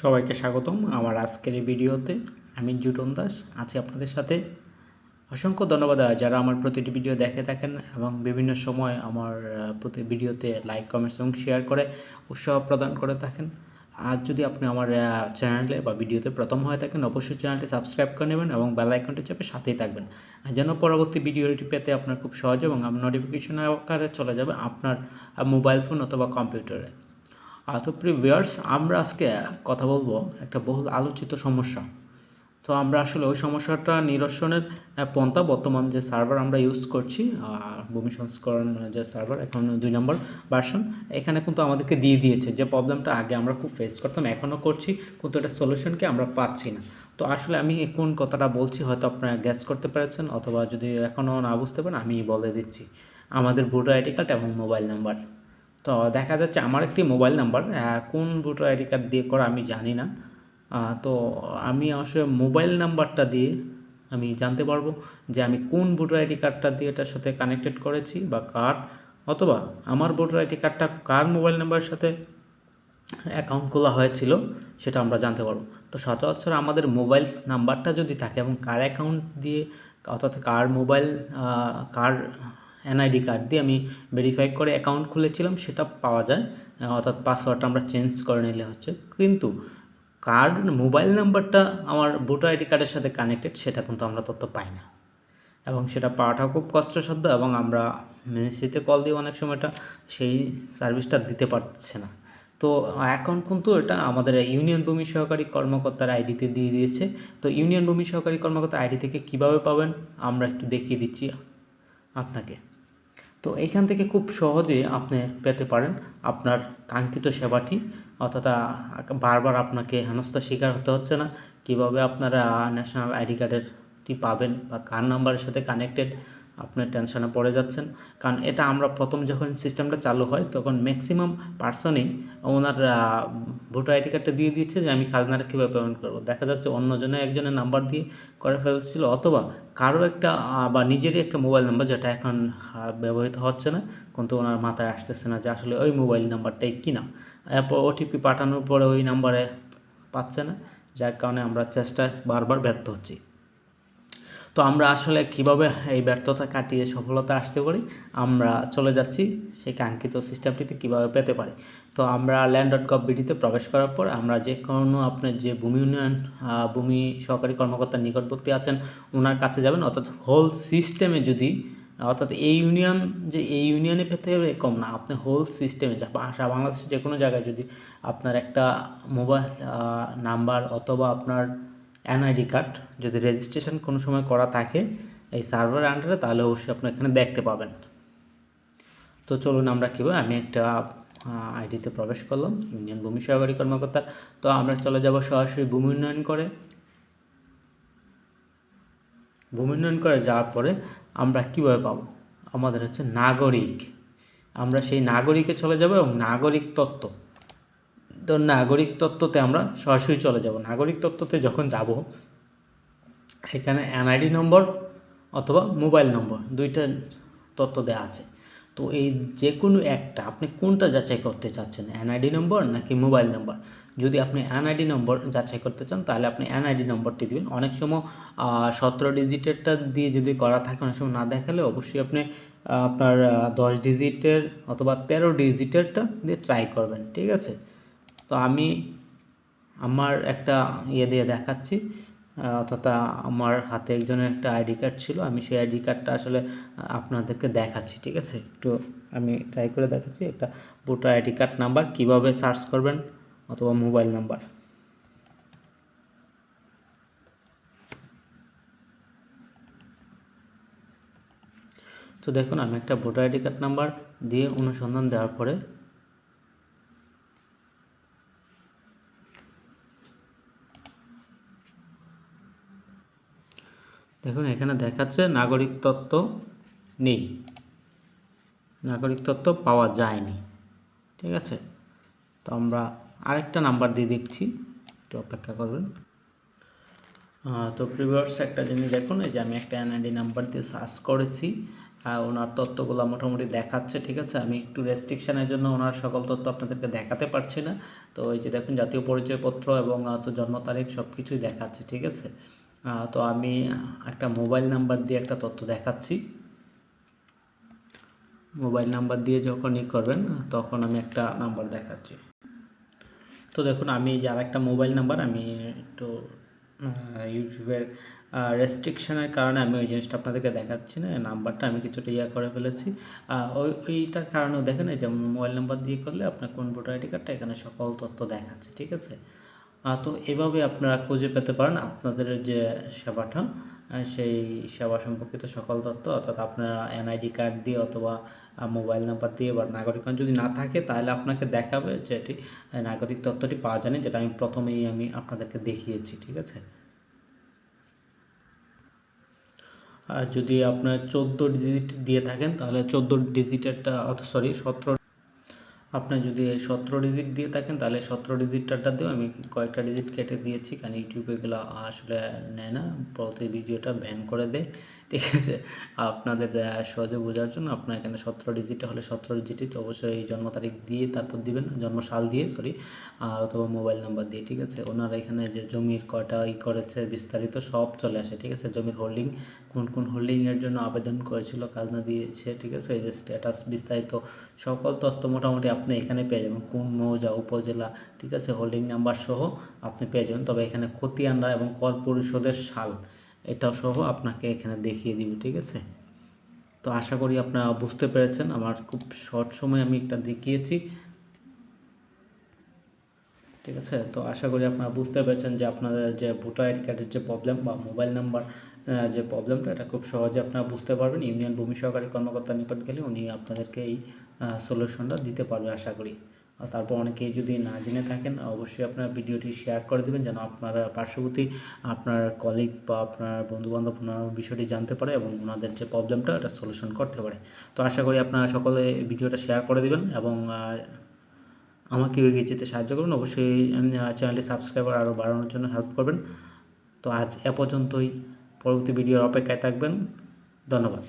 সবাইকে স্বাগতম আমার আজকের এই ভিডিওতে। আমি জুটন দাস, আছি আপনাদের সাথে। অসংখ্য ধন্যবাদ যারা আমার প্রতিটি ভিডিও দেখে থাকেন এবং বিভিন্ন সময় আমার প্রতি ভিডিওতে লাইক কমেন্টস এবং শেয়ার করে উৎসাহ প্রদান করে থাকেন। আর যদি আপনি আমার চ্যানেলে বা ভিডিওতে প্রথম হয়ে থাকেন, অবশ্যই চ্যানেলটি সাবস্ক্রাইব করে নেবেন এবং বেল আইকনটি চেপে সাথেই থাকবেন। যেন পরবর্তী ভিডিওটি পেতে আপনার খুব সহজ এবং নোটিফিকেশন আকারে চলে যাবে আপনার মোবাইল ফোন অথবা কম্পিউটারে আর তো প্রিভিয়ার্স আমরা আজকে কথা বলব একটা বহুল আলোচিত সমস্যা। তো আমরা আসলে ওই সমস্যাটা নিরসনের পন্থা বর্তমান যে সার্ভার আমরা ইউজ করছি ভূমি সংস্করণ যে সার্ভার এখন দুই নম্বর ভার্সন এখানে কিন্তু আমাদেরকে দিয়ে দিয়েছে যে প্রবলেমটা আগে আমরা খুব ফেস করতাম, এখনও করছি, কিন্তু এটা সলিউশনকে আমরা পাচ্ছি না। তো আসলে আমি কোন কথাটা বলছি হয়তো আপনারা গ্যাস করতে পেরেছেন, অথবা যদি এখনও না বুঝতে পারেন আমি বলে দিচ্ছি। আমাদের ভোটার আইডি কার্ড এবং মোবাইল নাম্বার তো দেখা যাচ্ছে আমার একটি মোবাইল নাম্বার কোন ভোটার আইডি কার্ড দিয়ে করা আমি জানি না। তো আমি আসলে মোবাইল নাম্বারটা দিয়ে আমি জানতে পারব যে আমি কোন ভোটার আইডি কার্ডটা দিয়ে এটার সাথে কানেক্টেড করেছি বা কার, অথবা আমার ভোটার আইডি কার্ডটা কার মোবাইল নাম্বারের সাথে অ্যাকাউন্ট খোলা হয়েছিল সেটা আমরা জানতে পারব। তো সচরাচর আমাদের মোবাইল নাম্বারটা যদি থাকে এবং কার অ্যাকাউন্ট দিয়ে, অর্থাৎ কার মোবাইল কার এনআইডি কার্ড দিয়ে আমি ভেরিফাই করে অ্যাকাউন্ট খুলেছিলাম, সেটা পাওয়া যায়। অর্থাৎ পাসওয়ার্ডটা আমরা চেঞ্জ করে নিলে হচ্ছে। কিন্তু কার্ড মোবাইল নাম্বারটা আমার ভোটার আইডি কার্ডের সাথে কানেক্টেড সেটা কিন্তু আমরা তথ্য পাই না। এবং সেটা পাওয়াটাও খুব কষ্টসাধ্য এবং আমরা মিনিস্ট্রিতে কল দিয়ে অনেক সময়টা, সেই সার্ভিসটা দিতে পারছে না। তো এখন কিন্তু এটা আমাদের ইউনিয়ন ভূমি সহকারী কর্মকর্তার আইডিতে দিয়ে দিয়েছে। তো ইউনিয়ন ভূমি সহকারী কর্মকর্তা আইডি থেকে কীভাবে পাবেন, আমরা একটু দেখিয়ে দিচ্ছি আপনাকে। তো এখান থেকে খুব সহজে আপনি পেতে পারেন আপনার কাঙ্ক্ষিত সেবাটি। অর্থাৎ বারবার আপনাকে হেনস্থার শিকার হতে হচ্ছে না। কীভাবে আপনারা ন্যাশনাল আইডি কার্ডেরটি পাবেন বা কার নাম্বারের সাথে কানেক্টেড আপনি টেনশনে পড়ে যাচ্ছেন। কারণ এটা আমরা প্রথম যখন সিস্টেমটা চালু হয়, তখন ম্যাক্সিমাম পার্সনই ওনার ভোটার আইডি কার্ডটা দিয়ে দিচ্ছে যে, আমি খাজনাটা কীভাবে পেমেন্ট করব? দেখা যাচ্ছে অন্যজনে একজনের নাম্বার দিয়ে করে ফেলছিল, অথবা কারও একটা বা নিজেরই একটা মোবাইল নাম্বার যেটা এখন ব্যবহৃত হচ্ছে না, কিন্তু ওনার মাথায় আসতেছে না যে, আসলে ওই মোবাইল নাম্বারটাই কিনা। এরপর ওটিপি পাঠানোর পরে ওই নাম্বারে পাচ্ছে না, যার কারণে আমরা চেষ্টায় বারবার ব্যর্থ হচ্ছি। তো আমরা আসলে কীভাবে এই ব্যর্থতা কাটিয়ে সফলতা আসতে পারি, আমরা চলে যাচ্ছি সেই কাঙ্ক্ষিত সিস্টেমটিতে কীভাবে পেতে পারি। তো আমরা ল্যান্ড ডট গভ বিডিতে প্রবেশ করার পর আমরা যে কোনো আপনার যে ভূমি উন্নয়ন ভূমি সহকারী কর্মকর্তার নিকটবর্তী আছেন ওনার কাছে যাবেন। অর্থাৎ হোল সিস্টেমে যদি, অর্থাৎ এই ইউনিয়ন যে এই ইউনিয়নে পেতে হবে এরকম না, আপনি হোল সিস্টেমে যা সারা বাংলাদেশের যে কোনো জায়গায় যদি আপনার একটা মোবাইল নাম্বার অথবা আপনার এনআইডি কার্ড যদি রেজিস্ট্রেশন কোনো সময় করা থাকে এই সার্ভার আন্ডারে তাহলে অবশ্যই আপনি এখানে দেখতে পাবেন। তো চলুন আমরা কীভাবে, আমি একটা আইডিতে প্রবেশ করলাম, ইউনিয়ন ভূমি সহকারী কর্মকর্তা তো আমরা চলে যাব সরাসরি ভূমি উন্নয়ন করে। ভূমি উন্নয়ন করে যাওয়ার পরে আমরা কীভাবে পাবো? আমাদের হচ্ছে নাগরিক। আমরা সেই নাগরিকে চলে যাব এবং নাগরিক তত্ত্ব। তো নাগরিক তত্ত্বতে আমরা সরাসরি চলে যাব। নাগরিক তত্ত্বতে যখন যাব, এখানে এনআইডি নম্বর অথবা মোবাইল নম্বর দুইটা তত্ত্ব দেওয়া আছে। তো এই যে কোনো একটা, আপনি কোনটা যাচাই করতে চাচ্ছেন এনআইডি নম্বর নাকি মোবাইল নম্বর? যদি আপনি এনআইডি নম্বর যাচাই করতে চান, তাহলে আপনি এনআইডি নম্বরটি দিবেন। অনেক সময় সতেরো ডিজিটেরটা দিয়ে যদি করা থাকে, অনেক সময় না দেখালে অবশ্যই আপনি আপনার দশ ডিজিটের অথবা তেরো ডিজিটেরটা দিয়ে ট্রাই করবেন, ঠিক আছে? তো আমি আমার একটা ইয়ে দিয়ে দেখাচ্ছি। অর্থাৎ আমার হাতে একজনের একটা আইডি কার্ড ছিল। আমি সেই আইডি কার্ডটা আসলে আপনাদেরকে দেখাচ্ছি, ঠিক আছে? একটু আমি ট্রাই করে দেখাচ্ছি। একটা ভোটার আইডি কার্ড নাম্বার কীভাবে সার্চ করবেন অথবা মোবাইল নাম্বার। তো দেখুন, আমি একটা ভোটার আইডি কার্ড নাম্বার দিয়ে অনুসন্ধান দেওয়ার পরে দেখুন, এখানে দেখাচ্ছে নাগরিক তত্ত্ব নেই। নাগরিক তত্ত্ব পাওয়া যায়নি। ঠিক আছে? তো আমরা আরেকটা নাম্বার দিয়ে দেখছি। একটু অপেক্ষা করবেন। তো প্রিভিয়ার্স একটা জিনিস দেখুন, এই যে আমি একটা এনআইডি নাম্বার দিয়ে সার্চ করেছি। ওনার তথ্যগুলো মোটামুটি দেখাচ্ছে, ঠিক আছে? আমি একটু রেস্ট্রিকশনের জন্য ওনার সকল তথ্য আপনাদেরকে দেখাতে পারছি না। তো এই যে দেখুন, জাতীয় পরিচয়পত্র এবং জন্ম তারিখ সব কিছুই দেখাচ্ছে, ঠিক আছে? তো আমি একটা মোবাইল নাম্বার দিয়ে একটা তথ্য দেখাচ্ছি। মোবাইল নাম্বার দিয়ে যখন ই করবেন, তখন আমি একটা নাম্বার দেখাচ্ছি। তো দেখুন, আমি যে একটা মোবাইল নাম্বার, আমি একটু ইউটিউবের রেস্ট্রিকশনের কারণে আমি ওই জিনিসটা আপনাদেরকে দেখাচ্ছি না। নাম্বারটা আমি কিছুটা ইয়া করে ফেলেছি। ওই, ওইটার কারণেও দেখেন, এই যে মোবাইল নাম্বার দিয়ে করলে আপনার কোন ভোটার আইডি কার্ডটা এখানে সকল তথ্য দেখাচ্ছে, ঠিক আছে? তো এভাবে আপনারা খুঁজে পেতে পারেন আপনাদের যে সেবাটা সেই সেবা সম্পর্কিত সকল তথ্য, অর্থাৎ আপনার এনআইডি কার্ড দিয়ে অথবা মোবাইল নাম্বার দিয়ে বা নাগরিকগণ যদি না থাকে তাহলে আপনাকে দেখাবে যে এটি নাগরিক তথ্যটি পাওয়া যায়নি, যেটা আমি প্রথমেই আমি আপনাদেরকে দেখিয়েছি, ঠিক আছে? আর যদি আপনার চোদ্দ ডিজিট দিয়ে থাকেন তাহলে চোদ্দ ডিজিটেরটা সরি, সতেরো আপনার যদি সতেরো ডিজিট দিয়ে থাকেন, তাহলে সতেরো ডিজিটটা দিয়েও আমি কয়েকটা ডিজিট কেটে দিয়েছি। কারণ ইউটিউবে এগুলো আসলে নেয় না। প্রতি ভিডিওটা ব্যান করে দেয়। ঠিক আছে? আপনাদের সহজে বোঝার জন্য আপনার এখানে সতেরো ডিজিটে হলে সতেরো ডিজিটই তো অবশ্যই জন্ম তারিখ দিয়ে তারপর দিবেন জন্ম সাল দিয়ে সরি অথবা মোবাইল নাম্বার দিয়ে, ঠিক আছে? ওনারা এখানে যে জমির কটা ই করেছে বিস্তারিত সব চলে আসে, ঠিক আছে? জমির হোল্ডিং কোন কোন হোল্ডিংয়ের জন্য আবেদন করেছিল খাজনা দিয়েছে, ঠিক আছে? এই যে স্ট্যাটাস বিস্তারিত সকল তথ্য মোটামুটি আপনি এখানে পেয়ে যাবেন, কোন মৌজা, উপজেলা, ঠিক আছে? হোল্ডিং নাম্বার সহ আপনি পেয়ে যাবেন, তবে এখানে খতিয়ানরা এবং কর পরিশোধের সাল এটাও সহ আপনাকে এখানে দেখিয়ে দিবে, ঠিক আছে? তো আশা করি আপনারা বুঝতে পেরেছেন, আমার খুব শর্ট সময় আমি একটা দেখিয়েছি। ঠিক আছে? তো আশা করি আপনারা বুঝতে পেরেছেন যে আপনাদের যে ভোটার আইডি কার্ডের যে প্রবলেম বা মোবাইল নাম্বার যে প্রবলেমটা, এটা খুব সহজে আপনারা বুঝতে পারবেন। ইউনিয়ন ভূমি সহকারী কর্মকর্তার নিকট গেলে উনি আপনাদেরকে এই সলিউশনটা দিতে পারবে, আশা করি। তারপর অনেকেই যদি না জেনে থাকেন, অবশ্যই আপনার ভিডিওটি শেয়ার করে দেবেন যেন আপনারা পার্শ্ববর্তী আপনার কলিগ বা আপনার বন্ধুবান্ধব ওনারা বিষয়টি জানতে পারে এবং ওনাদের যে প্রবলেমটা এটা সলিউশন করতে পারে। তো আশা করি আপনারা সকলে ভিডিওটা শেয়ার করে দেবেন এবং আমাকে এগিয়ে যেতে সাহায্য করবেন। অবশ্যই চ্যানেলটি সাবস্ক্রাইবার আরও বাড়ানোর জন্য হেল্প করবেন। তো আজ এ পর্যন্তই। পরবর্তী ভিডিওর অপেক্ষায় থাকবেন। ধন্যবাদ।